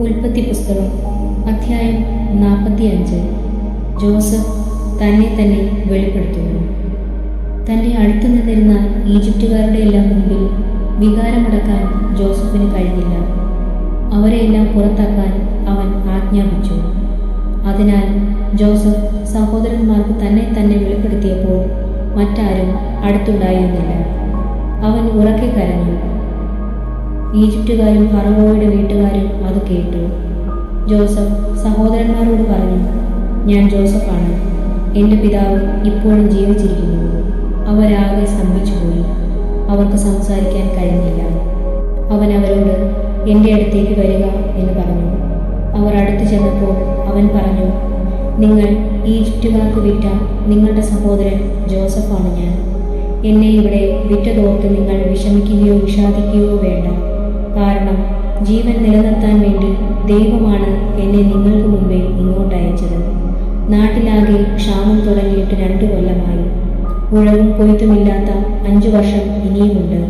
ഉൽപ്പത്തി പുസ്തകം അധ്യായം നാൽപ്പത്തിയഞ്ച് ജോസഫ് തന്നെ തന്നെ വെളിപ്പെടുത്തുന്നു. തന്റെ അടുത്തു നിന്നിരുന്ന ഈജിപ്തുകാരുടെ എല്ലാം മുമ്പിൽ വികാരമടക്കാൻ ജോസഫിന് കഴിഞ്ഞില്ല. അവരെയെല്ലാം പുറത്താക്കാൻ അവൻ ആജ്ഞാപിച്ചു. അതിനാൽ ജോസഫ് സഹോദരന്മാർക്ക് തന്നെ തന്നെ വെളിപ്പെടുത്തിയപ്പോൾ മറ്റാരും അടുത്തുണ്ടായിരുന്നില്ല. അവൻ ഉറക്കെ കരഞ്ഞു. ഈജിപ്തുകാരും ഫറവോയുടെ വീട്ടുകാരും അത് കേട്ടു. ജോസഫ് സഹോദരന്മാരോട് പറഞ്ഞു ഞാൻ ജോസഫാണ്. എന്റെ പിതാവ് ഇപ്പോഴും ജീവിച്ചിരിക്കുന്നു. അവരാകെ സ്തംഭിച്ചുപോയി അവർക്ക് സംസാരിക്കാൻ കഴിഞ്ഞില്ല. അവൻ അവരോട് എന്റെ അടുത്തേക്ക് വരിക എന്ന് പറഞ്ഞു. അവർ അടുത്തു ചെന്നപ്പോൾ അവൻ പറഞ്ഞു നിങ്ങൾ ഈജിപ്റ്റുകാർക്ക് വിറ്റ നിങ്ങളുടെ സഹോദരൻ ജോസഫാണ് ഞാൻ. എന്നെ ഇവിടെ വിറ്റതോർത്ത് നിങ്ങൾ വിഷമിക്കുകയോ വിഷാദിക്കുകയോ വേണ്ട. കാരണം ജീവൻ നിലനിർത്താൻ വേണ്ടി ദൈവമാണ് എന്നെ നിങ്ങൾക്ക് മുമ്പേ ഇങ്ങോട്ട് അയച്ചത്. നാട്ടിലാകെ ക്ഷാമം തുടങ്ങിയിട്ട് രണ്ടു കൊല്ലമായി. ഉഴവും കൊയ്ത്തുമില്ലാത്ത അഞ്ചു വർഷം ഇനിയുമുണ്ട്.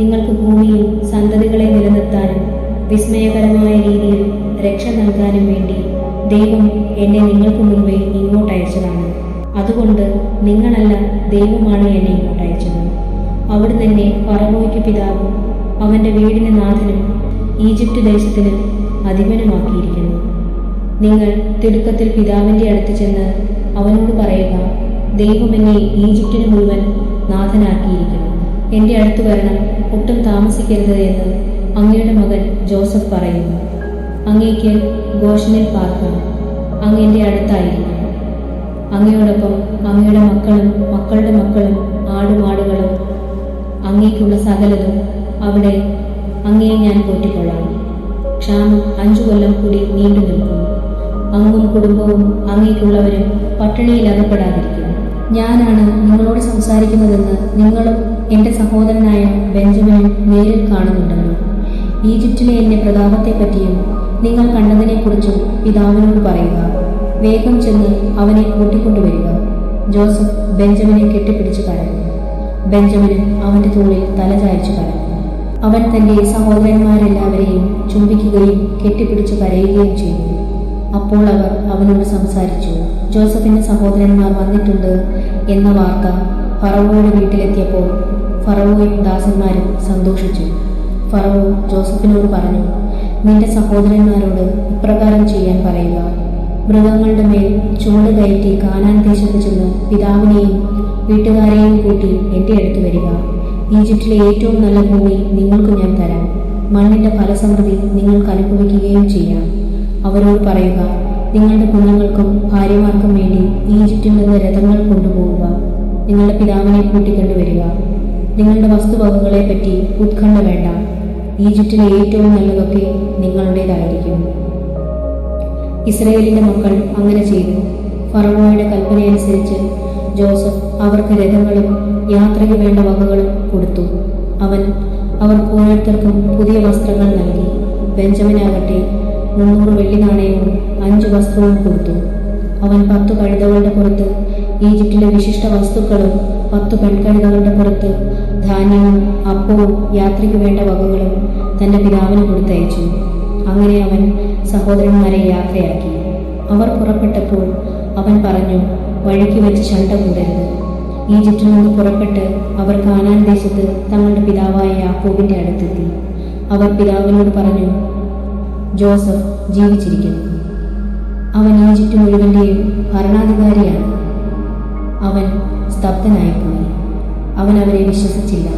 നിങ്ങൾക്ക് ഭൂമിയിൽ സന്തതികളെ നിലനിർത്താനും വിസ്മയകരമായ രീതിയിൽ രക്ഷ നൽകാനും വേണ്ടി ദൈവം എന്നെ നിങ്ങൾക്ക് മുമ്പേ ഇങ്ങോട്ട് അയച്ചതാണ്. അതുകൊണ്ട് നിങ്ങളല്ല ദൈവമാണ് എന്നെ ഇങ്ങോട്ട് അയച്ചത്. അവിടുന്ന് എന്നെ പറവോയ്ക്ക് പിതാവും അവന്റെ വീടിന് നാഥനും ഈജിപ്റ്റ് ദേശത്തിന് അധിപനുമാക്കിയിരിക്കുന്നു. നിങ്ങൾ തിടുക്കത്തിൽ പിതാവിന്റെ അടുത്ത് ചെന്ന് അവനോട് പറയുക ദൈവം എന്നെ ഈജിപ്തിന് മുഴുവൻ നാഥനാക്കിയിരിക്കുന്നു. എന്റെ അടുത്ത് വരണം ഒട്ടും താമസിക്കരുത് എന്ന് അങ്ങയുടെ മകൻ ജോസഫ് പറയുന്നു. അങ്ങേക്ക് ഗോഷനിൽ പാർക്കണം അങ്ങ് എന്റെ അടുത്തായിരിക്കും അങ്ങയോടൊപ്പം അങ്ങയുടെ മക്കളും മക്കളുടെ മക്കളും ആടുമാടുകളും അങ്ങേക്കുള്ള സകലതും അവിടെ അങ്ങേ ഞാൻ പോറ്റിക്കൊള്ളാം ക്ഷാമം അഞ്ചു കൊല്ലം കൂടി നീണ്ടു നിൽക്കും. അങ്ങും കുടുംബവും അങ്ങേക്കുള്ളവരും പട്ടിണിയിൽ അകപ്പെടാതിരിക്കും. ഞാനാണ് നിങ്ങളോട് സംസാരിക്കുന്നതെന്ന് നിങ്ങളും എന്റെ സഹോദരനായ ബെഞ്ചമിനും നേരിൽ കാണുന്നുണ്ടല്ലോ ഈജിപ്റ്റിലെ എന്റെ പ്രതാപത്തെപ്പറ്റിയും നിങ്ങൾ കണ്ടതിനെക്കുറിച്ചും പിതാവിനോട് പറയുക. വേഗം ചെന്ന് അവനെ കൂട്ടിക്കൊണ്ടുവരിക. ജോസഫ് ബെഞ്ചമിനെ കെട്ടിപ്പിടിച്ച് കരഞ്ഞു. ബെഞ്ചമിന് അവന്റെ തോളിൽ തല ചായച്ചു കരഞ്ഞു. അവൻ തന്റെ സഹോദരന്മാരെല്ലാവരെയും ചുംബിക്കുകയും കെട്ടിപ്പിടിച്ച് കരയുകയും ചെയ്തു. അപ്പോൾ അവർ അവനോട് സംസാരിച്ചു ജോസഫിന്റെ സഹോദരന്മാർ വന്നിട്ടുണ്ട് എന്ന വാർത്ത ഫറവോയുടെ വീട്ടിലെത്തിയപ്പോൾ ഫറവോയും ദാസന്മാരും സന്തോഷിച്ചു. ഫറവോ ജോസഫിനോട് പറഞ്ഞു നിന്റെ സഹോദരന്മാരോട് ഇപ്രകാരം ചെയ്യാൻ പറയുക. മൃഗങ്ങളുടെ മേൽ ചുവട് കയറ്റി കാനാൻ ദേശത്ത് ചെന്ന് പിതാവിനെയും വീട്ടുകാരെയും കൂട്ടി എന്റെ അടുത്ത് വരിക. ഈജിപ്തിലെ ഏറ്റവും നല്ല ഭൂമി നിങ്ങൾക്ക് ഞാൻ തരാം. മണ്ണിന്റെ ഫലസമൃദ്ധി നിങ്ങൾക്ക് അനുഭവിക്കുകയും ചെയ്യാം. അവരോട് പറയുക നിങ്ങളുടെ കുഞ്ഞുങ്ങൾക്കും ഭാര്യമാർക്കും വേണ്ടി ഈജിപ്തിൽ നിന്ന് രഥങ്ങൾ കൊണ്ടുപോവുക. നിങ്ങളുടെ പിതാവിനെ കൂട്ടിക്കൊണ്ടുവരിക നിങ്ങളുടെ വസ്തുവകകളെ പറ്റി ഉത്കണ്ഠ വേണ്ട. ഈജിപ്തിലെ ഏറ്റവും നല്ലതൊക്കെ നിങ്ങളുടേതായിരിക്കും. ഇസ്രയേലിന്റെ മക്കൾ അങ്ങനെ ചെയ്തു. ഫറവോയുടെ കൽപ്പനയനുസരിച്ച് ജോസഫ് അവർക്ക് രഥങ്ങളും യാത്രയ്ക്ക് വേണ്ട വകകളും കൊടുത്തു. അവൻ അവർ ഓരോരുത്തർക്കും പുതിയ വസ്ത്രങ്ങൾ നൽകി. ബെഞ്ചമിനാകട്ടെ മുന്നൂറ് വെള്ളി നാണയവും അഞ്ച് വസ്ത്രവും കൊടുത്തു. അവൻ പത്തു കഴുതകളുടെ പുറത്ത് ഈജിപ്തിലെ വിശിഷ്ട വസ്തുക്കളും പത്തു പെൺകഴുതകളുടെ പുറത്ത് ധാന്യവും അപ്പവും യാത്രയ്ക്ക് വേണ്ട വകകളും തന്റെ പിതാവിന് കൊടുത്തയച്ചു. അങ്ങനെ അവൻ സഹോദരന്മാരെ യാത്രയാക്കി. അവർ പുറപ്പെട്ടപ്പോൾ അവൻ പറഞ്ഞു വഴിക്ക് വെച്ച് ചണ്ട കൂടരുത്. ഈജിപ്തിൽ നിന്ന് പുറപ്പെട്ട് അവർ കാനാൻ ദേശത്ത് തങ്ങളുടെ പിതാവായ യാക്കോബിന്റെ അടുത്തെത്തി. അവർ പിതാവിനോട് പറഞ്ഞു ജോസഫ് ജീവിച്ചിരിക്കുന്നു. അവൻ ഈജിപ്റ്റ് മുഴുവന്റെയും ഭരണാധികാരിയാണ്. അവൻ സ്തബ്ധനായിപ്പോയി. അവൻ അവരെ വിശ്വസിച്ചില്ല.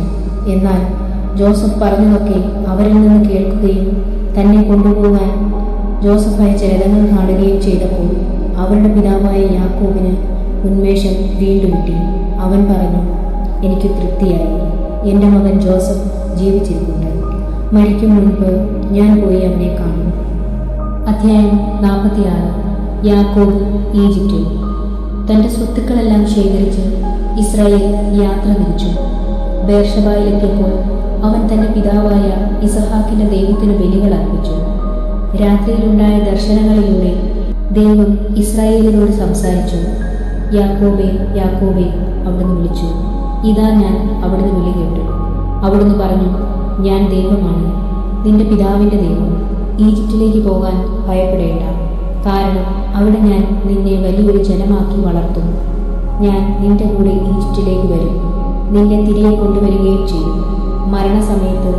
എന്നാൽ ജോസഫ് പറഞ്ഞതൊക്കെ അവരിൽ നിന്ന് കേൾക്കുകയും തന്നെ കൊണ്ടുപോകാൻ ജോസഫ് അയച്ച രഥങ്ങൾ കാണുകയും ചെയ്തപ്പോൾ അവരുടെ പിതാവായ യാക്കോബിന് ഉന്മേഷം വീണ്ടും കിട്ടി. അവൻ പറഞ്ഞു എനിക്ക് തൃപ്തിയായി. എന്റെ മകൻ ജോസഫ് ജീവിച്ചിരിക്കുന്നു മരിക്കും മുൻപ് ഞാൻ പോയി അവനെ കാണും. അധ്യായം നാൽപ്പത്തിയാറ്. യാക്കോബ് ഈജിപ്തിൽ. തന്റെ സ്വത്തുക്കളെല്ലാം ശേഖരിച്ച് ഇസ്രായേൽ യാത്ര തിരിച്ചു. ബേർഷബായിലെത്തിയപ്പോൾ അവൻ തന്റെ പിതാവായ ഇസഹാക്കിന്റെ ദൈവത്തിന് ബലികൾ അർപ്പിച്ചു. രാത്രിയിലുണ്ടായ ദർശനങ്ങളിലൂടെ ദൈവം ഇസ്രായേലിനോട് സംസാരിച്ചു യാക്കോബെ യാക്കോബെ അവിടുന്ന് വിളിച്ചു. ഇതാ ഞാൻ അവിടുന്ന് വിളി കേട്ടു. അവിടുന്ന് പറഞ്ഞു ഞാൻ ദൈവമാണ് നിന്റെ പിതാവിന്റെ ദൈവം. ഈജിപ്തിലേക്ക് പോകാൻ ഭയപ്പെടേണ്ട. കാരണം അവിടെ ഞാൻ നിന്നെ വലിയൊരു ജനമാക്കി വളർത്തും ഞാൻ നിന്റെ കൂടെ ഈജിപ്തിലേക്ക് വരും. നിന്നെ തിരികെ കൊണ്ടുവരികയും ചെയ്യും. മരണസമയത്ത്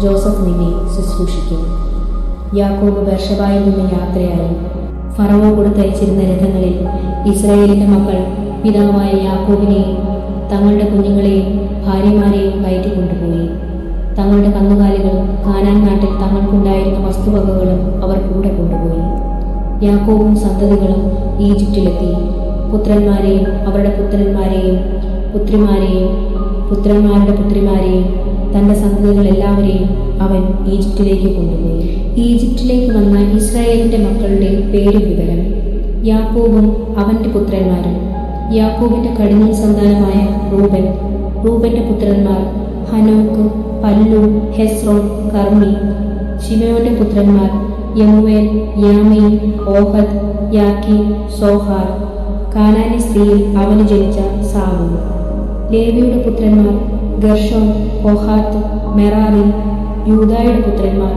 ജോസഫ് നിന്നെ ശുശ്രൂഷിക്കും. യാക്കോബ് ബർഷബായിൽ നിന്ന് യാത്രയായി. ഫറവോ കൊടുത്തയച്ചിരുന്ന രഥങ്ങളിൽ ഇസ്രായേലിന്റെ മക്കൾ പിതാവായ യാക്കോബിനെയും തങ്ങളുടെ കുഞ്ഞുങ്ങളെയും ഭാര്യമാരെയും കയറ്റി കൊണ്ടുപോയി. തങ്ങളുടെ കന്നുകാലികളും കാനാൻ നാട്ടിൽ തങ്ങൾക്കുണ്ടായിരുന്ന വസ്തുവകകളും അവർ കൂടെ കൊണ്ടുപോയി. യാക്കോബും സന്തതികളും ഈജിപ്തിലെത്തി. പുത്രന്മാരെയും അവരുടെ പുത്രന്മാരെയും പുത്രിമാരെയും പുത്രന്മാരുടെ പുത്രിമാരെയും തന്റെ സന്തതികൾ എല്ലാവരെയും അവൻ ഈജിപ്തിലേക്ക് കൊണ്ടുപോയി. ഈജിപ്തിലേക്ക് വന്ന ഇസ്രായേലിന്റെ മക്കളുടെ പേര് വിവരം. യാക്കോബും അവന്റെ പുത്രന്മാരും. യാക്കോബിന്റെ കടിഞ്ഞൽ സന്താനമായ റൂബൻ. റൂബന്റെ പുത്രന്മാർ ഹനോക്ക് പല്ലു ഹെസ്രോൺ കർമ്മി. ഷിമയോന്റെ പുത്രന്മാർ യമുവേൽ യാമീൻ ഓഹദ് യാക്കി സോഹാർ. കാനാനി സ്ത്രീയിൽ അവന് ജനിച്ച സാവു ലേവിയുടെ പുത്രന്മാർ ഗർഷോൻ കൊഹാത്ത് മെറാറി യൂതായുടെ പുത്രന്മാർ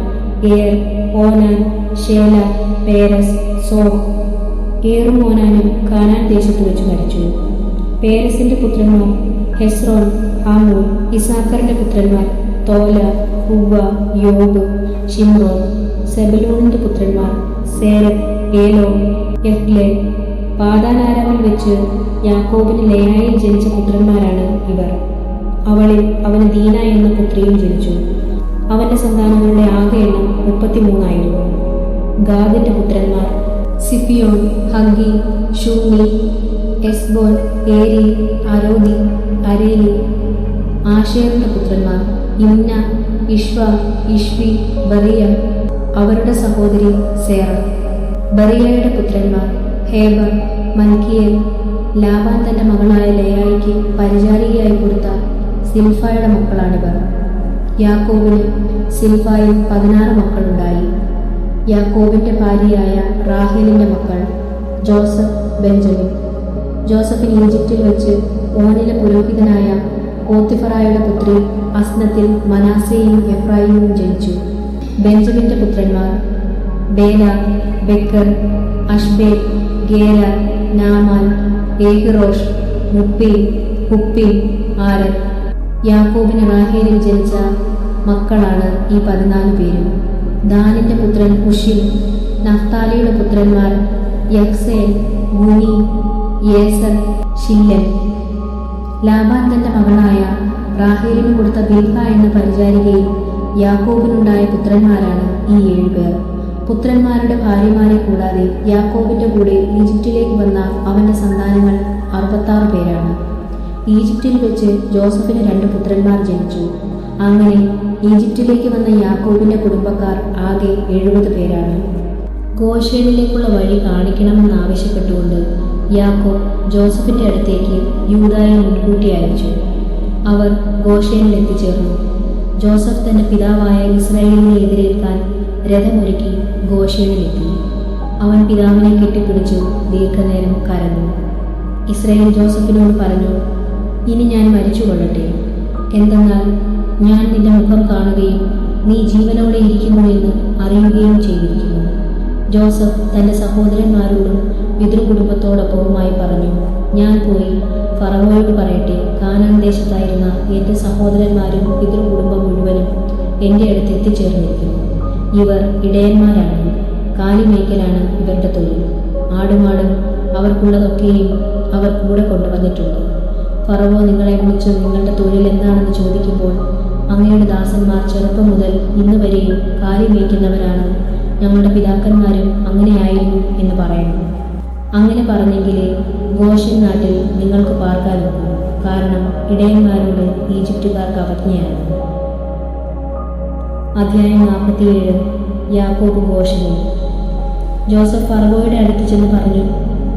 ഏർ ഓനാൻ ഷേല പേരസ് സോ. ഏറും ഓനാനും കാനാൻ ദേശത്ത് വെച്ച് മരിച്ചു. പേരസിന്റെ പുത്രന്മാർ ഹെസ്രോൻ ഹാമൂൽ ഇസാക്കറിന്റെ പുത്രന്മാർ തോല ഉവ്വ യോബ് ഷിമ്രോൻ സെബലൂണിന്റെ പുത്രന്മാർ സേരത് ഏലോ എഹ്ലെ പാതാനാരാമിൽ വെച്ച് യാക്കോബിന് ലേയായിൽ ജനിച്ച പുത്രന്മാരാണ് ഇവർ. അവളിൽ അവന് ദീന എന്ന പുത്രിയും ജനിച്ചു. അവന്റെ സന്താനങ്ങളുടെ ആകെ എണ്ണം മുപ്പത്തിമൂന്നായിരുന്നു. ഗാദിന്റെ പുത്രന്മാർ സിഫിയോൺ ഹങ്കി ഷൂനി എസ്ബോൺ ഏരി അരോദി അരേലി ആശയറിന്റെ പുത്രന്മാർ ഇന്ന ഇഷ്വ ഇഷ്വി ബറിയ അവരുടെ സഹോദരി സേറ. ബറിയയുടെ പുത്രന്മാർ ഹേബർ മൽക്കിയേൽ ലാബാൻ തന്റെ മകളായ ലയായിക്ക് പരിചാരികയായി കൊടുത്ത സിൽഫായുടെ മക്കളാണിവർ. യാക്കോബിന് സിൽഫായിൽ പതിനാറ് മക്കളുണ്ടായി. യാക്കോബിന്റെ ഭാര്യയായ റാഹേലിന്റെ മക്കൾ ജോസഫ് ബെഞ്ചമിൻ. ജോസഫിന് ഈജിപ്തിൽ വെച്ച് ഓനിലെ പുരോഹിതനായ ഓത്തിഫറായുടെ പുത്രി അസ്നത്തിൽ മനാസയും എഫ്രായിമും ജനിച്ചു. ബെഞ്ചമിന്റെ പുത്രന്മാർ Bela Becher Ashbel Gera Naaman ഏഹ്റോഷ് മുപ്പി കുപ്പി ആരൻ. യാക്കോബിന് റാഹേലിൽ ജനിച്ച മക്കളാണ് ഈ പതിനാല് പേരും. ദാനിന്റെ പുത്രൻ ഉഷി നഫ്താലിയുടെ പുത്രന്മാർ യക്സേൻ മുനി യേസർ ഷില്ലൻ ലാബാൻ തന്റെ മകളായ റാഹേലിന് കൊടുത്ത ബീഹ എന്ന പരിചാരികയിൽ യാക്കോബിനുണ്ടായ പുത്രന്മാരാണ് ഈ ഏഴുപേർ പുത്രന്മാരുടെ ഭാര്യമാരെ കൂടാതെ യാക്കോബിന്റെ കൂടെ ഈജിപ്തിലേക്ക് വന്ന അവന്റെ സന്താനങ്ങൾ അറുപത്താറ് പേരാണ്. ഈജിപ്തിൽ വെച്ച് ജോസഫിന് രണ്ട് പുത്രന്മാർ ജനിച്ചു. അങ്ങനെ ഈജിപ്തിലേക്ക് വന്ന യാക്കോബിന്റെ കുടുംബക്കാർ ആകെ എഴുപത് പേരാണ്. ഗോഷേനിലേക്കുള്ള വഴി കാണിക്കണമെന്നാവശ്യപ്പെട്ടുകൊണ്ട് യാക്കോബ് ജോസഫിന്റെ അടുത്തേക്ക് യൂതായെ മുൻകൂട്ടി അയച്ചു. അവർ ഗോഷേനിൽ എത്തിച്ചേർന്നു. ജോസഫ് തന്റെ പിതാവായ ഇസ്രായേലിനെ എതിരേൽക്കാൻ രഥമൊരുക്കി ഗോഷേനിലെത്തി അവൻ പിതാവിനെ കെട്ടിപ്പിടിച്ചു ദീർഘനേരം കരഞ്ഞു. ഇസ്രായേൽ ജോസഫിനോട് പറഞ്ഞു ഇനി ഞാൻ മരിച്ചു കൊള്ളട്ടെ എന്തെന്നാൽ ഞാൻ നിന്റെ മുഖം കാണുകയും നീ ജീവനോടെ ഇരിക്കുന്നു എന്ന് അറിയുകയും ചെയ്തിരിക്കുന്നു. ജോസഫ് തന്റെ സഹോദരന്മാരോടും പിതൃകുടുംബത്തോടൊപ്പവുമായി പറഞ്ഞു ഞാൻ പോയി ഫറവോയോട് പറയട്ടെ കാനാൻ ദേശത്തായിരുന്ന എന്റെ സഹോദരന്മാരും പിതൃകുടുംബം മുഴുവനും എന്റെ അടുത്ത് എത്തിച്ചേർന്നിരിക്കുന്നു. ഇവർ ഇടയന്മാരാണ്. കാലിമേക്കലാണ് ഇവരുടെ തൊഴിൽ. ആടുമാടും അവർക്കുള്ളതൊക്കെയും അവർ കൂടെ കൊണ്ടുവന്നിട്ടുണ്ട്. ഫറവോ നിങ്ങളെ വിളിച്ച് നിങ്ങളുടെ തൊഴിൽ എന്താണെന്ന് ചോദിക്കുമ്പോൾ അങ്ങയുടെ ദാസന്മാർ ചെറുപ്പം മുതൽ ഇന്ന് വരെയും കാലിമേക്കുന്നവരാണ് ഞങ്ങളുടെ പിതാക്കന്മാരും അങ്ങനെയായിരുന്നു എന്ന് പറയുന്നു. അങ്ങനെ പറഞ്ഞെങ്കിലേ ഗോഷൻ നാട്ടിൽ നിങ്ങൾക്ക് പാർക്കാനൊക്കൂ കാരണം ഇടയന്മാരോട് ഈജിപ്തുകാർക്ക് അവജ്ഞയാണ്. അധ്യായം നാൽപ്പത്തിയേഴ്. യാക്കോബ് ഗോഷനെ ജോസഫ് ഫറവോയുടെ അടുത്ത് ചെന്ന് പറഞ്ഞു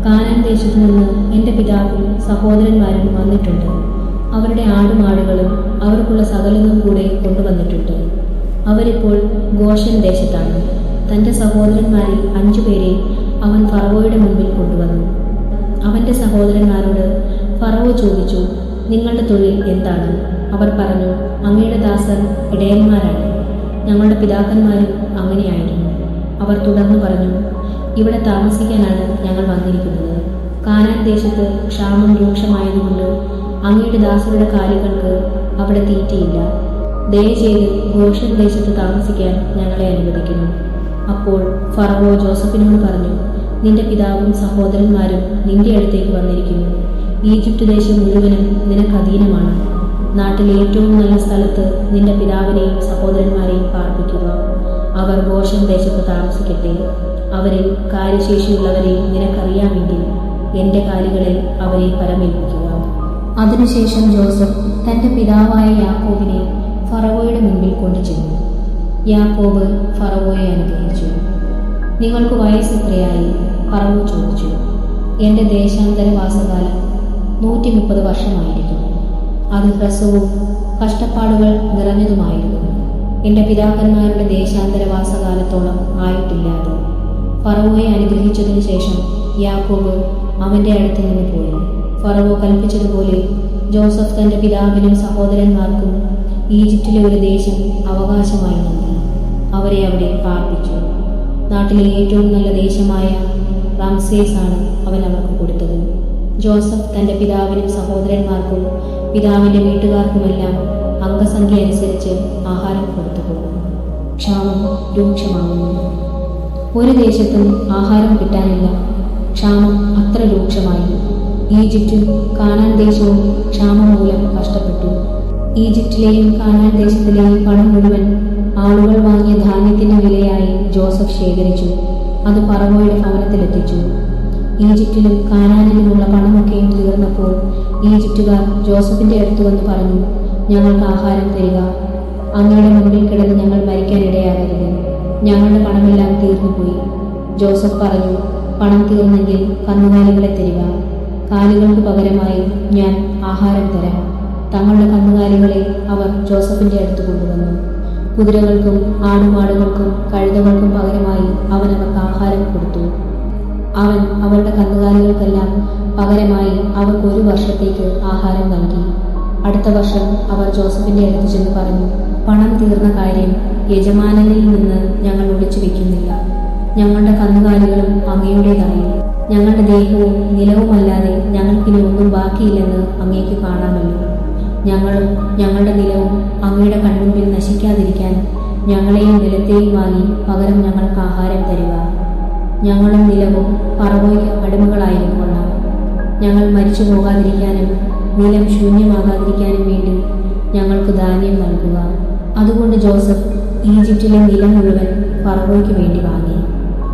കാനാൻ ദേശത്തു നിന്ന് എന്റെ പിതാവും സഹോദരന്മാരും വന്നിട്ടുണ്ട്. അവരുടെ ആടുമാടുകളും അവർക്കുള്ള സകലതും കൂടെ കൊണ്ടുവന്നിട്ടുണ്ട്. അവരിപ്പോൾ ഗോഷൻ ദേശത്താണ്. തന്റെ സഹോദരന്മാരിൽ അഞ്ചുപേരെ അവൻ ഫറവോയുടെ മുമ്പിൽ കൊണ്ടുവന്നു. അവന്റെ സഹോദരന്മാരോട് ഫറവോ ചോദിച്ചു നിങ്ങളുടെ തൊഴിൽ എന്താണ്? അവർ പറഞ്ഞു അങ്ങയുടെ ദാസർ ഇടയന്മാരാണ്. ഞങ്ങളുടെ പിതാക്കന്മാരും അങ്ങനെയായിരുന്നു. അവർ തുടർന്ന് പറഞ്ഞു ഇവിടെ താമസിക്കാനാണ് ഞങ്ങൾ വന്നിരിക്കുന്നത്. കാനാൻ ദേശത്ത് ക്ഷാമം രൂക്ഷമായതുകൊണ്ട് അങ്ങയുടെ ദാസരുടെ കാര്യങ്ങൾക്ക് അവിടെ തീറ്റയില്ല. ദയചെയ്ത് ഗോഷൻ ദേശത്ത് താമസിക്കാൻ ഞങ്ങളെ അനുവദിക്കുന്നു. അപ്പോൾ ഫറവോ ജോസഫിനോട് പറഞ്ഞു നിന്റെ പിതാവും സഹോദരന്മാരും നിന്റെ അടുത്തേക്ക് വന്നിരിക്കുന്നു. ഈജിപ്ത് ദേശം മുഴുവനും നിനക്ക് അധീനമാണ്. നാട്ടിലെ ഏറ്റവും നല്ല സ്ഥലത്ത് നിന്റെ പിതാവിനെയും സഹോദരന്മാരെയും പാർപ്പിക്കുക. അവർ ഗോഷൻ ദേശത്ത് താമസിക്കട്ടെ. അവരിൽ കാര്യശേഷിയുള്ളവരെ നിനക്കറിയാമെങ്കിൽ എന്റെ കാലുകളിൽ അവരെ പരമേൽപ്പിക്കുക. അതിനുശേഷം ജോസഫ് തന്റെ പിതാവായ യാക്കോബിനെ ഫറവോയുടെ മുൻപിൽ കൊണ്ടുചെന്നു. യാക്കോബ് ഫറവോയെ അനുഗ്രഹിച്ചു. നിങ്ങൾക്ക് വയസ്സ് എത്രയായി? ഫറവോ ചോദിച്ചു. എന്റെ ദേശാന്തരവാസകാലം നൂറ്റി മുപ്പത് വർഷമായിരുന്നു. അത് ഹ്രസ്വവും കഷ്ടപ്പാടുകൾ നിറഞ്ഞതുമായിരുന്നു. എന്റെ പിതാക്കന്മാരുടെ ദേശാന്തരവാസകാലത്തോളം ആയിട്ടില്ലാതെ. ഫറവോയെ അനുഗ്രഹിച്ചതിനു ശേഷം യാക്കോബ് അവന്റെ അടുത്ത് നിന്ന് പോയി. ഫറവോ കൽപ്പിച്ചതുപോലെ ജോസഫ് തന്റെ പിതാവിനും സഹോദരന്മാർക്കും ഈജിപ്തിലെ ഒരു ദേശം അവകാശമായി അവരെ അവിടെ പാർപ്പിച്ചു. നാട്ടിലെ ഏറ്റവും നല്ല ദേശമായ റാംസേസ് ആണ് അവൻ അവർക്ക് കൊടുത്തത്. ജോസഫ് തന്റെ പിതാവിനും സഹോദരന്മാർക്കും പിതാവിന്റെ വീട്ടുകാർക്കുമെല്ലാം അംഗസംഖ്യ അനുസരിച്ച് ആഹാരം കൊടുത്തു. ക്ഷാമം രൂക്ഷമാകുന്നു. ഒരു ദേശത്തും ആഹാരം കിട്ടാനില്ല. ക്ഷാമം അത്ര രൂക്ഷമായി. ഈജിപ്തും കാനാൻ ദേശവും ക്ഷാമം മൂലം കഷ്ടപ്പെട്ടു ഈജിപ്തിലെയും കാനാൻ ദേശത്തിലെയും പണം മുഴുവൻ ആളുകൾ വാങ്ങിയ ധാന്യത്തിന്റെ വിലയായി ജോസഫ് ശേഖരിച്ചു. അത് പറവോയുടെ ഭവനത്തിലെത്തിച്ചു. ഈജിപ്തിലും കാനാനിലുമുള്ള പണമൊക്കെയും തീർന്നപ്പോൾ ഈജിപ്തുകാർ ജോസഫിന്റെ അടുത്ത് വന്ന് പറഞ്ഞു ഞങ്ങൾക്ക് ആഹാരം തരിക. അങ്ങയുടെ മുമ്പിൽ കിടന്ന് ഞങ്ങൾ മരിക്കാനിടയാകരുത് ഞങ്ങളുടെ പണമെല്ലാം തീർന്നുപോയി. ജോസഫ് പറഞ്ഞു പണം തീർന്നെങ്കിൽ കന്നുകാലികളെ തരിക. കാലുകൾക്ക് പകരമായി ഞാൻ ആഹാരം തരാം. തങ്ങളുടെ കന്നുകാലികളെ അവർ ജോസഫിന്റെ അടുത്ത് കൊണ്ടുവന്നു. കുതിരകൾക്കും ആടുമാടുകൾക്കും കഴുതകൾക്കും പകരമായി അവൻ അവർക്ക് ആഹാരം കൊടുത്തു. അവൻ അവരുടെ കന്നുകാലികൾക്കെല്ലാം പകരമായി അവർക്ക് ഒരു വർഷത്തേക്ക് ആഹാരം നൽകി. അടുത്ത വർഷം അവർ ജോസഫിന്റെ അടുത്ത് ചെന്ന് പറഞ്ഞു പണം തീർന്ന കാര്യം യജമാനനിൽ നിന്ന് ഞങ്ങൾ ഒളിച്ചു വെക്കുന്നില്ല. ഞങ്ങളുടെ കന്നുകാലികളും അങ്ങയുടേതായി. ഞങ്ങളുടെ ദേഹവും നിലവുമല്ലാതെ ഞങ്ങൾക്കിനി ഒന്നും ബാക്കിയില്ലെന്ന് അങ്ങേക്ക് കാണാമല്ലോ. ഞങ്ങളും ഞങ്ങളുടെ നിലവും അങ്ങയുടെ കൺമുമ്പിൽ നശിക്കാതിരിക്കാൻ ഞങ്ങളെയും നിലത്തെയും വാങ്ങി പകരം ഞങ്ങൾക്ക് ആഹാരം തരിക. ഞങ്ങളും നിലവും പറവോയ്ക്ക് അടിമകളായിരുന്നു ഞങ്ങൾ മരിച്ചു പോകാതിരിക്കാനും നിലം ശൂന്യമാകാതിരിക്കാനും വേണ്ടി ഞങ്ങൾക്ക് ധാന്യം നൽകുക. അതുകൊണ്ട് ജോസഫ് ഈജിപ്തിലെ നിലം മുഴുവൻ പറവോയ്ക്ക് വേണ്ടി വാങ്ങി.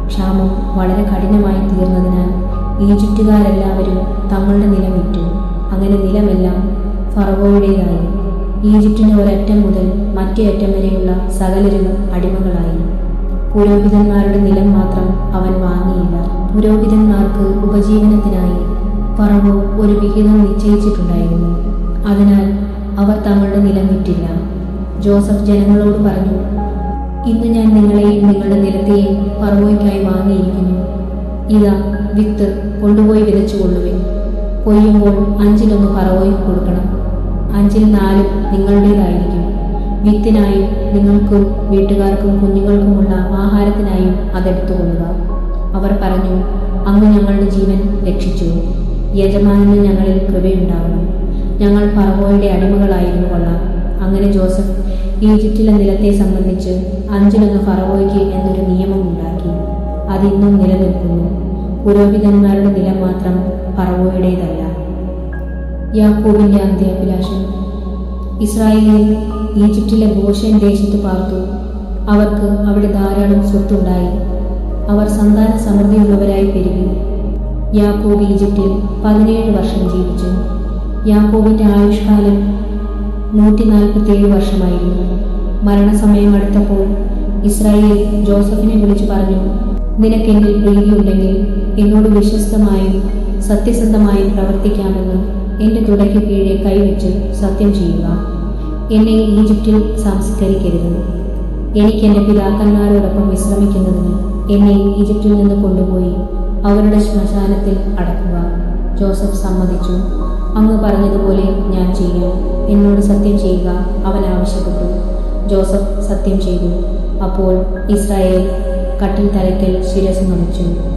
ക്ഷാമം വളരെ കഠിനമായി തീർന്നതിനാൽ ഈജിപ്തുകാരെല്ലാവരും തങ്ങളുടെ നിലം വിറ്റു. അങ്ങനെ നിലമെല്ലാം ഫറവോയുടേതായി ഈജിപ്റ്റിന് ഒരറ്റം മുതൽ മറ്റേ അറ്റം വരെയുള്ള സകലരും അടിമകളായി. പുരോഹിതന്മാരുടെ നിലം മാത്രം അവൻ വാങ്ങിയില്ല. പുരോഹിതന്മാർക്ക് ഉപജീവനത്തിനായി ഫറവോ ഒരു വിഹിതം നിശ്ചയിച്ചിട്ടുണ്ടായിരുന്നു. അതിനാൽ അവർ തങ്ങളുടെ നിലം വിറ്റില്ല. ജോസഫ് ജനങ്ങളോട് പറഞ്ഞു ഇന്ന് ഞാൻ നിങ്ങളെയും നിങ്ങളുടെ നിലത്തെയും പറവോയ്ക്കായി വാങ്ങിയിരിക്കുന്നു. ഇതാ വിത്ത് കൊണ്ടുപോയി വിതച്ചു കൊള്ളുവിൻ കൊയ്യുമ്പോൾ അഞ്ചിലൊന്ന് പറവോയ്ക്ക് കൊടുക്കണം. അഞ്ചിൽ നാലും നിങ്ങളുടേതായിരിക്കും. വിത്തിനായും നിങ്ങൾക്കും വീട്ടുകാർക്കും കുഞ്ഞുങ്ങൾക്കുമുള്ള ആഹാരത്തിനായും അതെടുത്തുകൊള്ളുക അവർ പറഞ്ഞു അങ്ങ് ഞങ്ങളുടെ ജീവൻ രക്ഷിച്ചു. യജമാനന് ഞങ്ങളിൽ കൃപയുണ്ടാവണം ഞങ്ങൾ പറവോയുടെ അടിമകളായിരുന്നു കൊള്ളാം. അങ്ങനെ ജോസഫ് ഈജിപ്തിലെ നിലത്തെ സംബന്ധിച്ച് അഞ്ചിലൊന്ന് ഫറവോയ്ക്ക് എന്നൊരു നിയമം ഉണ്ടാക്കി. അതിന്നും നിലനിൽക്കുന്നു. പുരോഹിതന്മാരുടെ നിലം മാത്രം ഫറവോയുടേതല്ല. യാക്കോബിന്റെ അന്ത്യാഭിലാഷം ഇസ്രായേലിൽ ഈജിപ്തിലെ ഗോഷൻ ദേശത്ത് പാർത്തു. അവർക്ക് അവിടെ ധാരാളം സ്വത്തുണ്ടായി. അവർ സന്താന സമൃദ്ധിയുള്ളവരായി പെരുകി. യാക്കോബ് ഈജിപ്തിൽ പതിനേഴ് വർഷം ജീവിച്ചു. യാക്കോബിന്റെ ആയുഷ്കാലം നൂറ്റി നാൽപ്പത്തിയേഴ് വർഷമായിരുന്നു. മരണസമയം അടുത്തപ്പോൾ ഇസ്രായേൽ ജോസഫിനെ വിളിച്ചു പറഞ്ഞു നിനക്ക് എന്നിൽ പ്രീതിയുണ്ടെങ്കിൽ എന്നോട് വിശ്വസ്തമായും സത്യസന്ധമായും പ്രവർത്തിക്കാമെന്ന് എന്റെ തുടയ്ക്ക് കീഴെ കൈവച്ച് സത്യം ചെയ്യുക. എന്നെ ഈജിപ്തിൽ സംസ്കരിക്കരുത്. എനിക്ക് എന്റെ പിതാക്കന്മാരോടൊപ്പം വിശ്രമിക്കുന്നതിന് എന്നെ ഈജിപ്തിൽ നിന്ന് കൊണ്ടുപോയി അവരുടെ ശ്മശാനത്തിൽ അടക്കുക. ജോസഫ് സമ്മതിച്ചു. അങ്ങ് പറഞ്ഞതുപോലെ ഞാൻ ചെയ്യാം. എന്നോട് സത്യം ചെയ്യുക അവൻ ആവശ്യപ്പെട്ടു. ജോസഫ് സത്യം ചെയ്തു. അപ്പോൾ ഇസ്രായേൽ കട്ടിൽ തലയ്ക്കൽ ശിരസ് നമിച്ചു